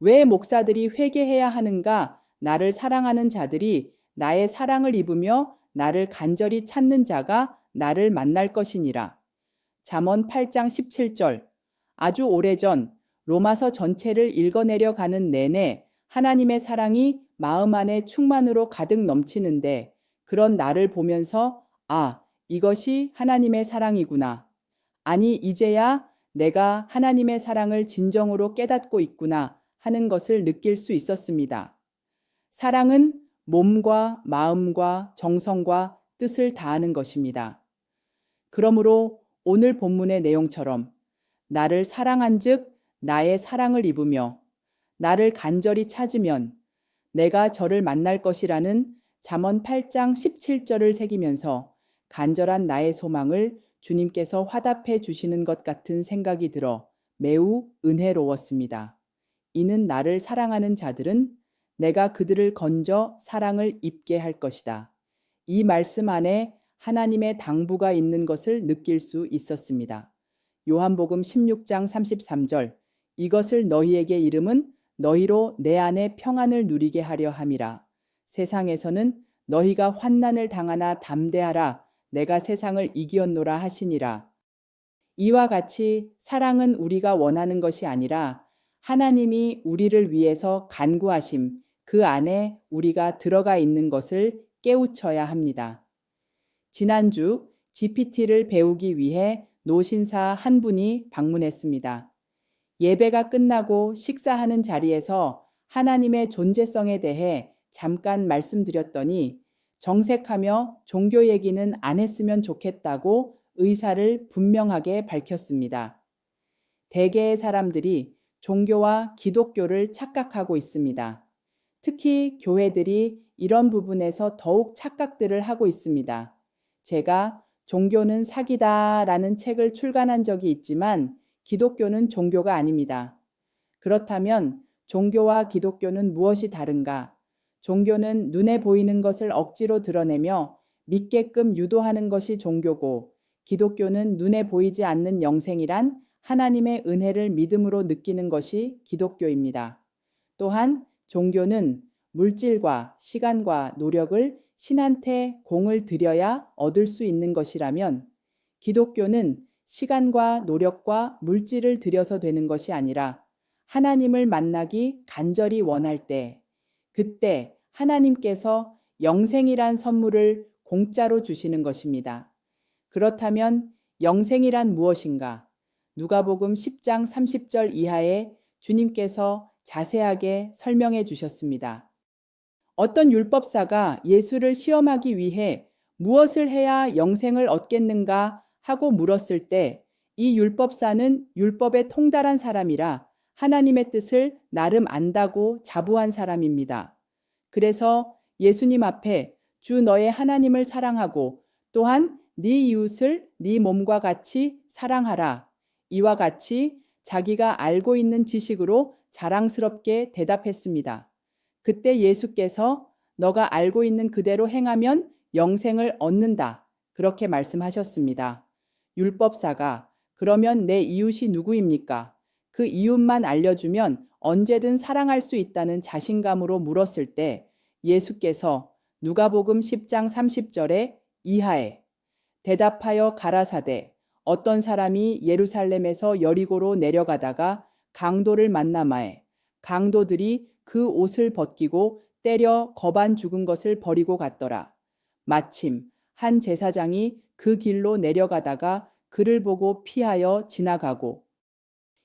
왜 목사들이 회개해야 하는가? 나를 사랑하는 자들이 나의 사랑을 입으며 나를 간절히 찾는 자가 나를 만날 것이니라. 잠언 8장 17절. 아주 오래전 로마서 전체를 읽어내려 가는 내내 하나님의 사랑이 마음 안에 충만으로 가득 넘치는데 그런 나를 보면서 아, 이것이 하나님의 사랑이구나. 아니, 이제야 내가 하나님의 사랑을 진정으로 깨닫고 있구나 하는 것을 느낄 수 있었습니다. 사랑은 몸과 마음과 정성과 뜻을 다하는 것입니다. 그러므로 오늘 본문의 내용처럼 나를 사랑한 즉 나의 사랑을 입으며 나를 간절히 찾으면 내가 저를 만날 것이라는 잠언 8장 17절을 새기면서 간절한 나의 소망을 주님께서 화답해 주시는 것 같은 생각이 들어 매우 은혜로웠습니다. 이는 나를 사랑하는 자들은 내가 그들을 건져 사랑을 입게 할 것이다. 이 말씀 안에 하나님의 당부가 있는 것을 느낄 수 있었습니다. 요한복음 16장 33절 이것을 너희에게 이름은 너희로 내 안에 평안을 누리게 하려 함이라. 세상에서는 너희가 환난을 당하나 담대하라. 내가 세상을 이기었노라 하시니라. 이와 같이 사랑은 우리가 원하는 것이 아니라 하나님이 우리를 위해서 간구하심, 그 안에 우리가 들어가 있는 것을 깨우쳐야 합니다. 지난주 GPT를 배우기 위해 노신사 한 분이 방문했습니다. 예배가 끝나고 식사하는 자리에서 하나님의 존재성에 대해 잠깐 말씀드렸더니 정색하며 종교 얘기는 안 했으면 좋겠다고 의사를 분명하게 밝혔습니다. 대개의 사람들이 종교와 기독교를 착각하고 있습니다. 특히 교회들이 이런 부분에서 더욱 착각들을 하고 있습니다. 제가 종교는 사기다 라는 책을 출간한 적이 있지만 기독교는 종교가 아닙니다. 그렇다면 종교와 기독교는 무엇이 다른가? 종교는 눈에 보이는 것을 억지로 드러내며 믿게끔 유도하는 것이 종교고 기독교는 눈에 보이지 않는 영생이란 하나님의 은혜를 믿음으로 느끼는 것이 기독교입니다. 또한 종교는 물질과 시간과 노력을 신한테 공을 들여야 얻을 수 있는 것이라면 기독교는 시간과 노력과 물질을 들여서 되는 것이 아니라 하나님을 만나기 간절히 원할 때 그때 하나님께서 영생이란 선물을 공짜로 주시는 것입니다. 그렇다면 영생이란 무엇인가? 누가복음 10장 30절 이하에 주님께서 자세하게 설명해 주셨습니다. 어떤 율법사가 예수를 시험하기 위해 무엇을 해야 영생을 얻겠는가 하고 물었을 때 이 율법사는 율법에 통달한 사람이라 하나님의 뜻을 나름 안다고 자부한 사람입니다. 그래서 예수님 앞에 주 너의 하나님을 사랑하고 또한 네 이웃을 네 몸과 같이 사랑하라. 이와 같이 자기가 알고 있는 지식으로 자랑스럽게 대답했습니다. 그때 예수께서 너가 알고 있는 그대로 행하면 영생을 얻는다. 그렇게 말씀하셨습니다. 율법사가 그러면 내 이웃이 누구입니까? 그 이웃만 알려주면 언제든 사랑할 수 있다는 자신감으로 물었을 때 예수께서 누가복음 10장 30절에 이하에 대답하여 가라사대 어떤 사람이 예루살렘에서 여리고로 내려가다가 강도를 만나마에 강도들이 그 옷을 벗기고 때려 거반 죽은 것을 버리고 갔더라. 마침 한 제사장이 그 길로 내려가다가 그를 보고 피하여 지나가고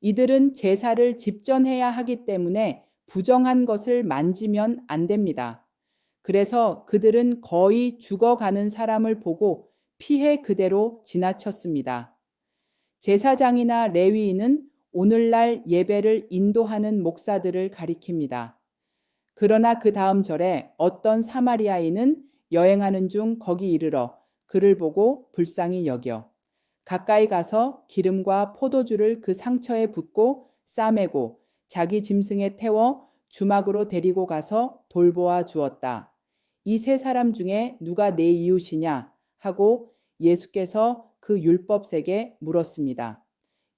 이들은 제사를 집전해야 하기 때문에 부정한 것을 만지면 안 됩니다. 그래서 그들은 거의 죽어가는 사람을 보고 피해 그대로 지나쳤습니다. 제사장이나 레위인은 오늘날 예배를 인도하는 목사들을 가리킵니다. 그러나 그 다음 절에 어떤 사마리아인은 여행하는 중 거기 이르러 그를 보고 불쌍히 여겨 가까이 가서 기름과 포도주를 그 상처에 붓고 싸매고 자기 짐승에 태워 주막으로 데리고 가서 돌보아 주었다. 이 세 사람 중에 누가 내 이웃이냐 하고 예수께서 그 율법세게 물었습니다.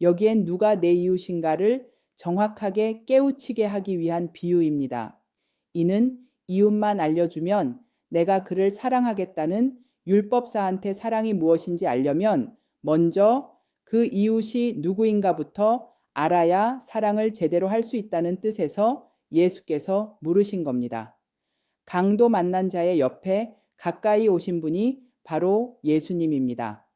여기엔 누가 내 이웃인가를 정확하게 깨우치게 하기 위한 비유입니다. 이는 이웃만 알려주면 내가 그를 사랑하겠다는 율법사한테 사랑이 무엇인지 알려면 먼저 그 이웃이 누구인가부터 알아야 사랑을 제대로 할 수 있다는 뜻에서 예수께서 물으신 겁니다. 강도 만난 자의 옆에 가까이 오신 분이 바로 예수님입니다.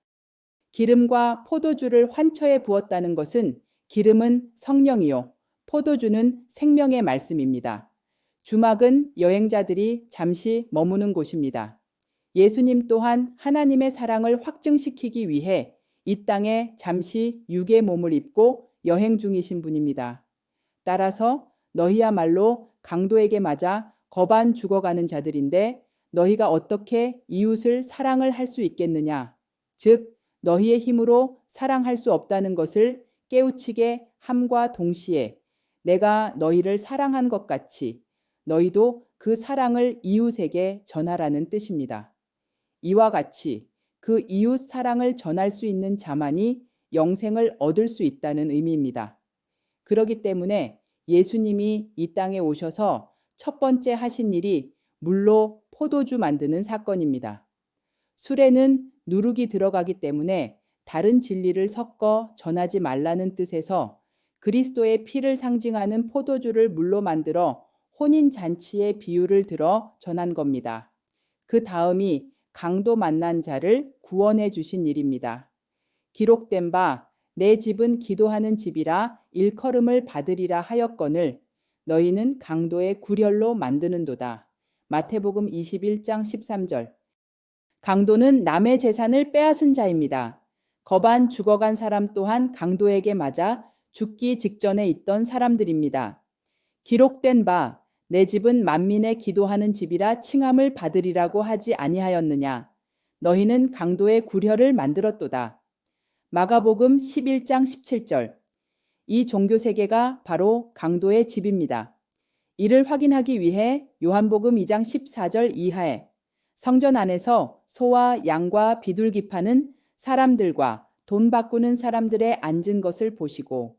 기름과 포도주를 환처에 부었다는 것은 기름은 성령이요, 포도주는 생명의 말씀입니다. 주막은 여행자들이 잠시 머무는 곳입니다. 예수님 또한 하나님의 사랑을 확증시키기 위해 이 땅에 잠시 육의 몸을 입고 여행 중이신 분입니다. 따라서 너희야말로 강도에게 맞아 거반 죽어가는 자들인데 너희가 어떻게 이웃을 사랑을 할 수 있겠느냐? 즉, 너희의 힘으로 사랑할 수 없다는 것을 깨우치게 함과 동시에 내가 너희를 사랑한 것 같이 너희도 그 사랑을 이웃에게 전하라는 뜻입니다. 이와 같이 그 이웃 사랑을 전할 수 있는 자만이 영생을 얻을 수 있다는 의미입니다. 그러기 때문에 예수님이 이 땅에 오셔서 첫 번째 하신 일이 물로 포도주 만드는 사건입니다. 술에는 누룩이 들어가기 때문에 다른 진리를 섞어 전하지 말라는 뜻에서 그리스도의 피를 상징하는 포도주를 물로 만들어 혼인 잔치의 비유를 들어 전한 겁니다. 그 다음이 강도 만난 자를 구원해 주신 일입니다. 기록된 바 내 집은 기도하는 집이라 일컬음을 받으리라 하였거늘 너희는 강도의 구렬로 만드는도다. 마태복음 21장 13절. 강도는 남의 재산을 빼앗은 자입니다. 거반 죽어간 사람 또한 강도에게 맞아 죽기 직전에 있던 사람들입니다. 기록된 바 내 집은 만민의 기도하는 집이라 칭함을 받으리라고 하지 아니하였느냐. 너희는 강도의 구려를 만들었도다. 마가복음 11장 17절. 이 종교 세계가 바로 강도의 집입니다. 이를 확인하기 위해 요한복음 2장 14절 이하에 성전 안에서 소와 양과 비둘기 파는 사람들과 돈 바꾸는 사람들의 앉은 것을 보시고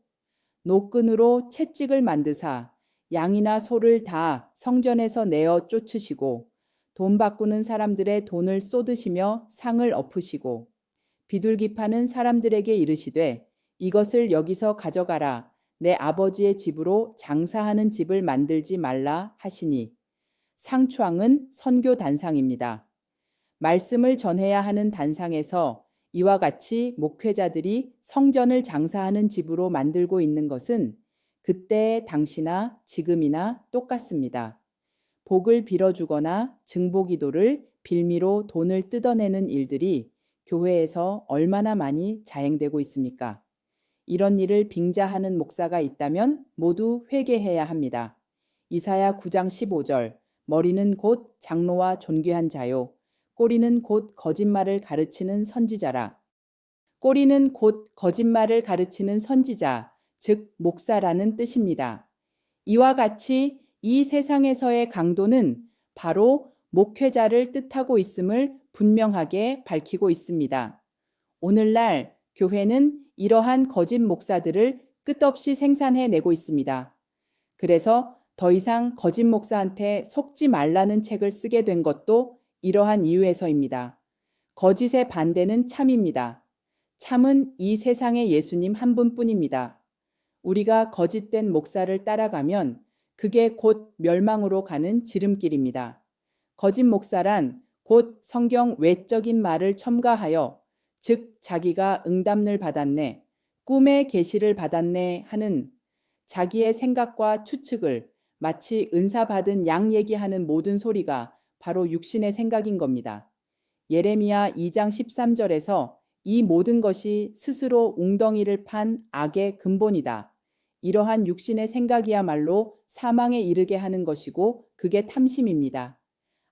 노끈으로 채찍을 만드사 양이나 소를 다 성전에서 내어 쫓으시고 돈 바꾸는 사람들의 돈을 쏟으시며 상을 엎으시고 비둘기 파는 사람들에게 이르시되 이것을 여기서 가져가라 내 아버지의 집으로 장사하는 집을 만들지 말라 하시니 상추왕은 선교 단상입니다. 말씀을 전해야 하는 단상에서 이와 같이 목회자들이 성전을 장사하는 집으로 만들고 있는 것은 그때의 당시나 지금이나 똑같습니다. 복을 빌어주거나 증보기도를 빌미로 돈을 뜯어내는 일들이 교회에서 얼마나 많이 자행되고 있습니까? 이런 일을 빙자하는 목사가 있다면 모두 회개해야 합니다. 이사야 9장 15절 머리는 곧 장로와 존귀한 자요 꼬리는 곧 거짓말을 가르치는 선지자라. 꼬리는 곧 거짓말을 가르치는 선지자, 즉 목사라는 뜻입니다. 이와 같이 이 세상에서의 강도는 바로 목회자를 뜻하고 있음을 분명하게 밝히고 있습니다. 오늘날 교회는 이러한 거짓 목사들을 끝없이 생산해 내고 있습니다. 그래서 더 이상 거짓 목사한테 속지 말라는 책을 쓰게 된 것도 이러한 이유에서입니다. 거짓의 반대는 참입니다. 참은 이 세상의 예수님 한 분뿐입니다. 우리가 거짓된 목사를 따라가면 그게 곧 멸망으로 가는 지름길입니다. 거짓 목사란 곧 성경 외적인 말을 첨가하여 즉 자기가 응답을 받았네, 꿈의 계시를 받았네 하는 자기의 생각과 추측을 마치 은사 받은 양 얘기하는 모든 소리가 바로 육신의 생각인 겁니다. 예레미야 2장 13절에서 이 모든 것이 스스로 웅덩이를 판 악의 근본이다. 이러한 육신의 생각이야말로 사망에 이르게 하는 것이고 그게 탐심입니다.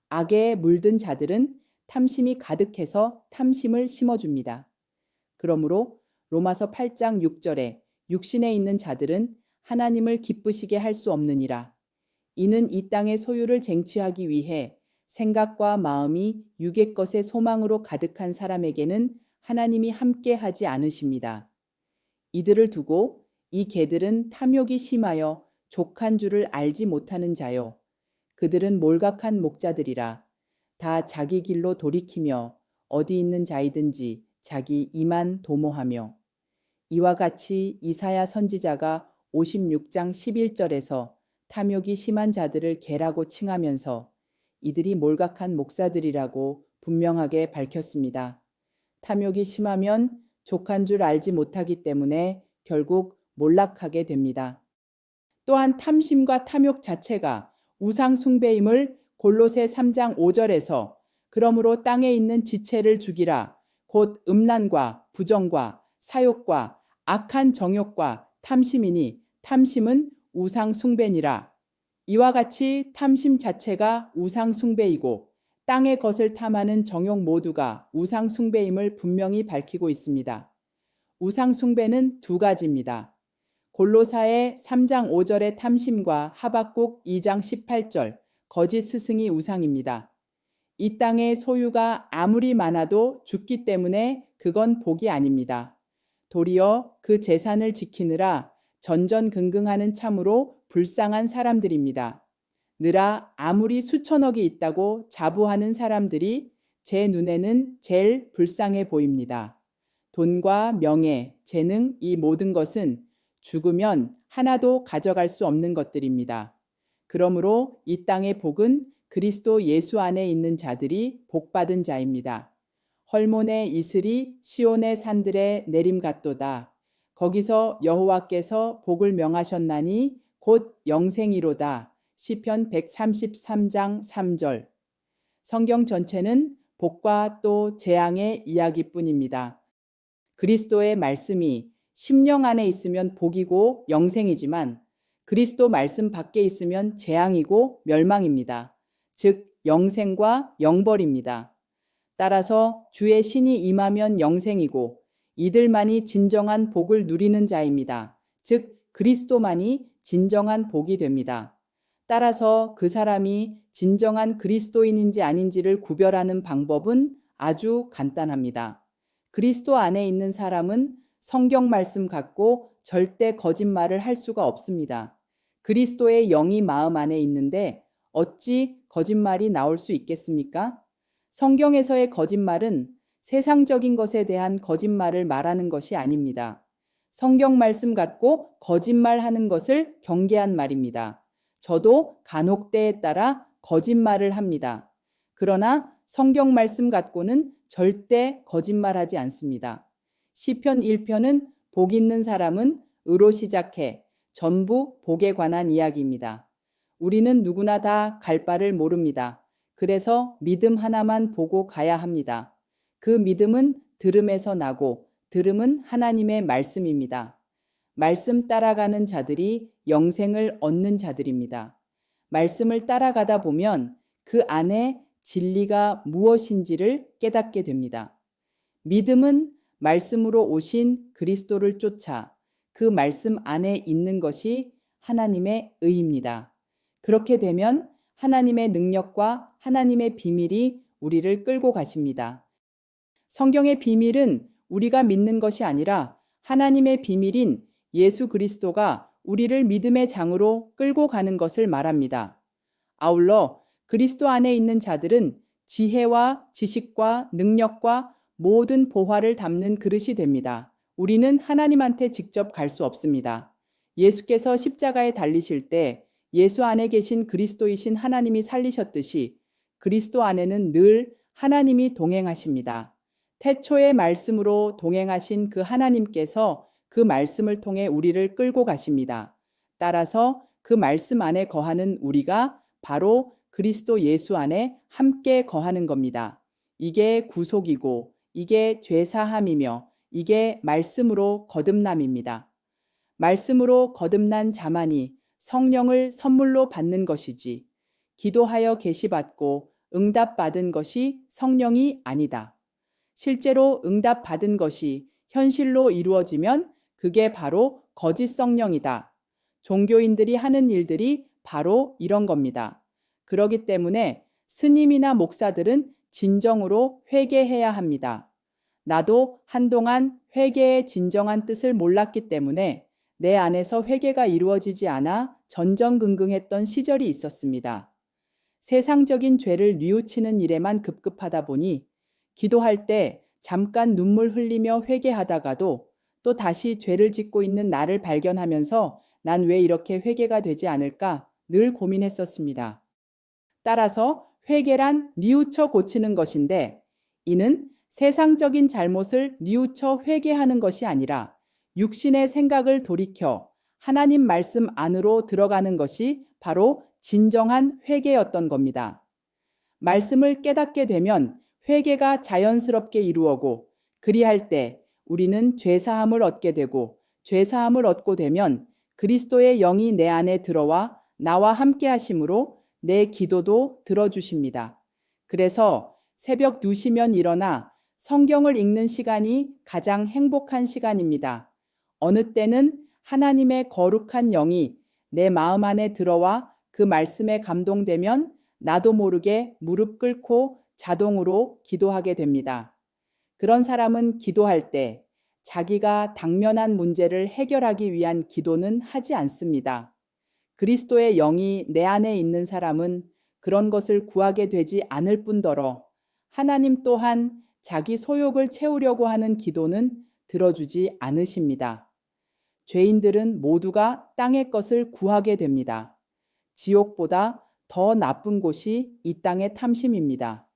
악에 물든 자들은 탐심이 가득해서 탐심을 심어줍니다. 그러므로 로마서 8장 6절에 육신에 있는 자들은 하나님을 기쁘시게 할 수 없느니라. 이는 이 땅의 소유를 쟁취하기 위해 생각과 마음이 육의 것의 소망으로 가득한 사람에게는 하나님이 함께 하지 않으십니다. 이들을 두고 이 개들은 탐욕이 심하여 족한 줄을 알지 못하는 자요. 그들은 몰각한 목자들이라. 다 자기 길로 돌이키며 어디 있는 자이든지 자기 이만 도모하며. 이와 같이 이사야 선지자가 56장 11절에서 탐욕이 심한 자들을 개라고 칭하면서 이들이 몰각한 목사들이라고 분명하게 밝혔습니다. 탐욕이 심하면 족한 줄 알지 못하기 때문에 결국 몰락하게 됩니다. 또한 탐심과 탐욕 자체가 우상 숭배임을 골로새 3장 5절에서 그러므로 땅에 있는 지체를 죽이라 곧 음란과 부정과 사욕과 악한 정욕과 탐심이니 탐심은 우상 숭배니라. 이와 같이 탐심 자체가 우상 숭배이고 땅의 것을 탐하는 정욕 모두가 우상 숭배임을 분명히 밝히고 있습니다. 우상 숭배는 두 가지입니다. 골로사의 3장 5절의 탐심과 하박국 2장 18절 거짓 스승이 우상입니다. 이 땅의 소유가 아무리 많아도 죽기 때문에 그건 복이 아닙니다. 도리어 그 재산을 지키느라 전전긍긍하는 참으로 불쌍한 사람들입니다. 느라 아무리 수천억이 있다고 자부하는 사람들이 제 눈에는 제일 불쌍해 보입니다. 돈과 명예, 재능 이 모든 것은 죽으면 하나도 가져갈 수 없는 것들입니다. 그러므로 이 땅의 복은 그리스도 예수 안에 있는 자들이 복받은 자입니다. 헐몬의 이슬이 시온의 산들에 내림 같도다. 거기서 여호와께서 복을 명하셨나니 곧 영생이로다. 시편 133장 3절. 성경 전체는 복과 또 재앙의 이야기뿐입니다. 그리스도의 말씀이 심령 안에 있으면 복이고 영생이지만 그리스도 말씀 밖에 있으면 재앙이고 멸망입니다. 즉 영생과 영벌입니다. 따라서 주의 신이 임하면 영생이고 이들만이 진정한 복을 누리는 자입니다. 즉 그리스도만이 진정한 복이 됩니다. 따라서 그 사람이 진정한 그리스도인인지 아닌지를 구별하는 방법은 아주 간단합니다. 그리스도 안에 있는 사람은 성경 말씀 갖고 절대 거짓말을 할 수가 없습니다. 그리스도의 영이 마음 안에 있는데 어찌 거짓말이 나올 수 있겠습니까? 성경에서의 거짓말은 세상적인 것에 대한 거짓말을 말하는 것이 아닙니다. 성경 말씀 갖고 거짓말하는 것을 경계한 말입니다. 저도 간혹 때에 따라 거짓말을 합니다. 그러나 성경 말씀 갖고는 절대 거짓말하지 않습니다. 시편 1편은 복 있는 사람은 의로 시작해 전부 복에 관한 이야기입니다. 우리는 누구나 다 갈 바를 모릅니다. 그래서 믿음 하나만 보고 가야 합니다. 그 믿음은 들음에서 나고 들음은 하나님의 말씀입니다. 말씀 따라가는 자들이 영생을 얻는 자들입니다. 말씀을 따라가다 보면 그 안에 진리가 무엇인지를 깨닫게 됩니다. 믿음은 말씀으로 오신 그리스도를 쫓아 그 말씀 안에 있는 것이 하나님의 의입니다. 그렇게 되면 하나님의 능력과 하나님의 비밀이 우리를 끌고 가십니다. 성경의 비밀은 우리가 믿는 것이 아니라 하나님의 비밀인 예수 그리스도가 우리를 믿음의 장으로 끌고 가는 것을 말합니다. 아울러 그리스도 안에 있는 자들은 지혜와 지식과 능력과 모든 보화를 담는 그릇이 됩니다. 우리는 하나님한테 직접 갈 수 없습니다. 예수께서 십자가에 달리실 때 예수 안에 계신 그리스도이신 하나님이 살리셨듯이 그리스도 안에는 늘 하나님이 동행하십니다. 태초의 말씀으로 동행하신 그 하나님께서 그 말씀을 통해 우리를 끌고 가십니다. 따라서 그 말씀 안에 거하는 우리가 바로 그리스도 예수 안에 함께 거하는 겁니다. 이게 구속이고 이게 죄사함이며 이게 말씀으로 거듭남입니다. 말씀으로 거듭난 자만이 성령을 선물로 받는 것이지 기도하여 계시받고 응답받은 것이 성령이 아니다. 실제로 응답받은 것이 현실로 이루어지면 그게 바로 거짓 성령이다. 종교인들이 하는 일들이 바로 이런 겁니다. 그러기 때문에 스님이나 목사들은 진정으로 회개해야 합니다. 나도 한동안 회개의 진정한 뜻을 몰랐기 때문에 내 안에서 회개가 이루어지지 않아 전전긍긍했던 시절이 있었습니다. 세상적인 죄를 뉘우치는 일에만 급급하다 보니 기도할 때 잠깐 눈물 흘리며 회개하다가도 또 다시 죄를 짓고 있는 나를 발견하면서 난 왜 이렇게 회개가 되지 않을까 늘 고민했었습니다. 따라서 회개란 뉘우쳐 고치는 것인데 이는 세상적인 잘못을 뉘우쳐 회개하는 것이 아니라 육신의 생각을 돌이켜 하나님 말씀 안으로 들어가는 것이 바로 진정한 회개였던 겁니다. 말씀을 깨닫게 되면 회개가 자연스럽게 이루어고 그리할 때 우리는 죄사함을 얻게 되고 죄사함을 얻고 되면 그리스도의 영이 내 안에 들어와 나와 함께 하심으로 내 기도도 들어주십니다. 그래서 새벽 2시면 일어나 성경을 읽는 시간이 가장 행복한 시간입니다. 어느 때는 하나님의 거룩한 영이 내 마음 안에 들어와 그 말씀에 감동되면 나도 모르게 무릎 꿇고 자동으로 기도하게 됩니다. 그런 사람은 기도할 때 자기가 당면한 문제를 해결하기 위한 기도는 하지 않습니다. 그리스도의 영이 내 안에 있는 사람은 그런 것을 구하게 되지 않을 뿐더러 하나님 또한 자기 소욕을 채우려고 하는 기도는 들어주지 않으십니다. 죄인들은 모두가 땅의 것을 구하게 됩니다. 지옥보다 더 나쁜 곳이 이 땅의 탐심입니다.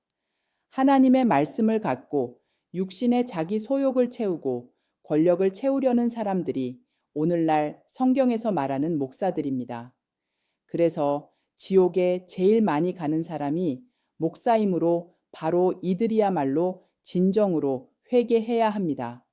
하나님의 말씀을 갖고 육신의 자기 소욕을 채우고 권력을 채우려는 사람들이 오늘날 성경에서 말하는 목사들입니다. 그래서 지옥에 제일 많이 가는 사람이 목사이므로 바로 이들이야말로 진정으로 회개해야 합니다.